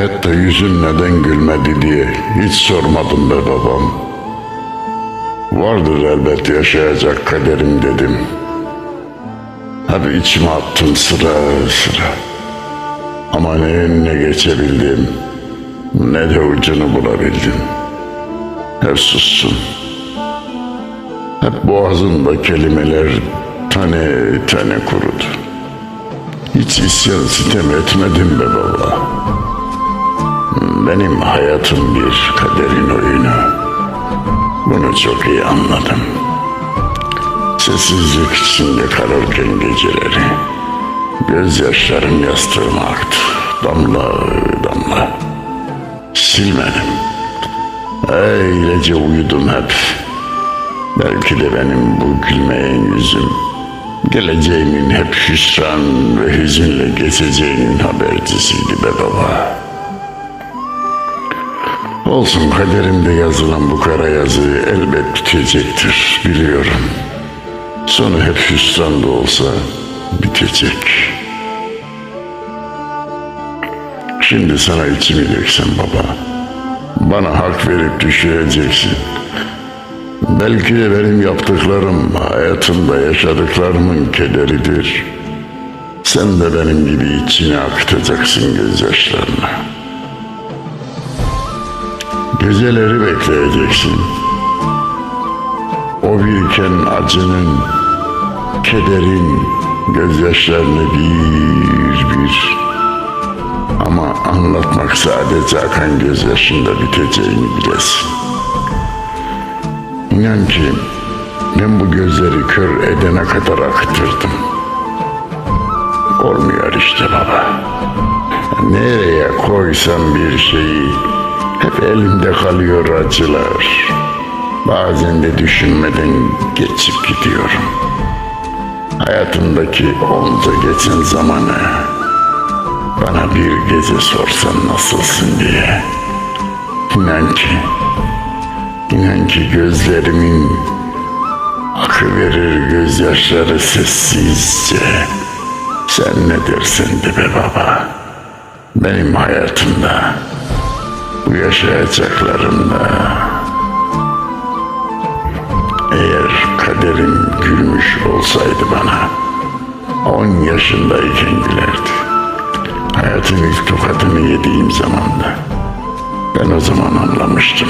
Hayatta yüzün neden gülmedi diye hiç sormadım be babam. Vardır elbet yaşayacak kaderim dedim. Hep içime attım sıra sıra. Ama ne önüne geçebildim ne de ucunu bulabildim. Hep sustum. Hep boğazımda kelimeler tane tane kurudu. Hiç isyan sitem etmedim be baba. Benim hayatım bir kaderin oyunu. Bunu çok iyi anladım. Sessizlik içinde kararken geceleri Gözyaşlarım yastığıma aktı Damla damla Silmedim Öylece uyudum hep Belki de benim bu gülmeyen yüzüm Geleceğimin hep hüsran ve hüzünle geçeceğinin habercisiydi be baba. Olsun kaderimde yazılan bu kara yazı elbet bitecektir biliyorum. Sonu hep hüsran da olsa bitecek. Şimdi sana içimi döksem baba. Bana hak verip düşüreceksin. Belki de benim yaptıklarım hayatımda yaşadıklarımın kederidir. Sen de benim gibi içine akıtacaksın gözyaşlarını. Geceleri bekleyeceksin. O biriken acının, kederin, gözyaşlarını bir bir ama anlatmak sadece akan gözyaşında biteceğini bilesin. İnan ki ben bu gözleri kör edene kadar akıtırdım. Olmuyor işte baba. Nereye koysam bir şeyi hep elimde kalıyor acılar. Bazen de düşünmeden geçip gidiyorum. Hayatımdaki onca geçen zamanı bana bir gece sorsan nasılsın diye. İnan ki İnan ki gözlerimin akı verir gözyaşları sessizce. Sen ne dersin de be baba? Benim hayatımda, bu yaşayacaklarımda eğer kaderim gülmüş olsaydı bana on yaşındayken gülerdi. Hayatın ilk tokatını yediğim zamanda ben o zaman anlamıştım.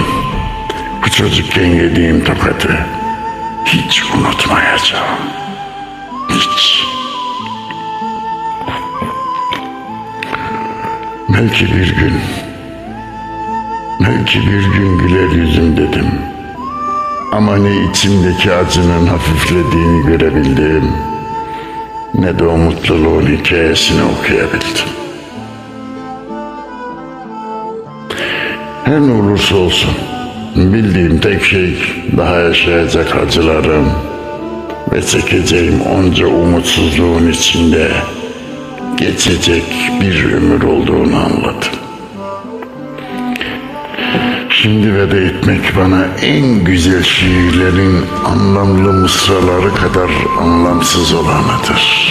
Bu çocukken yediğim tokatı hiç unutmayacağım. Hiç. Belki bir gün, belki bir gün güler yüzüm dedim. Ama ne içimdeki acının hafiflediğini görebildim, ne de o mutluluğun hikayesini okuyabildim. Her ne olursa olsun bildiğim tek şey daha yaşayacak acılarım ve çekeceğim onca umutsuzluğun içinde geçecek bir ömür olduğunu anladım. Şimdi veda etmek bana en güzel şiirlerin anlamlı mısraları kadar anlamsız olanıdır.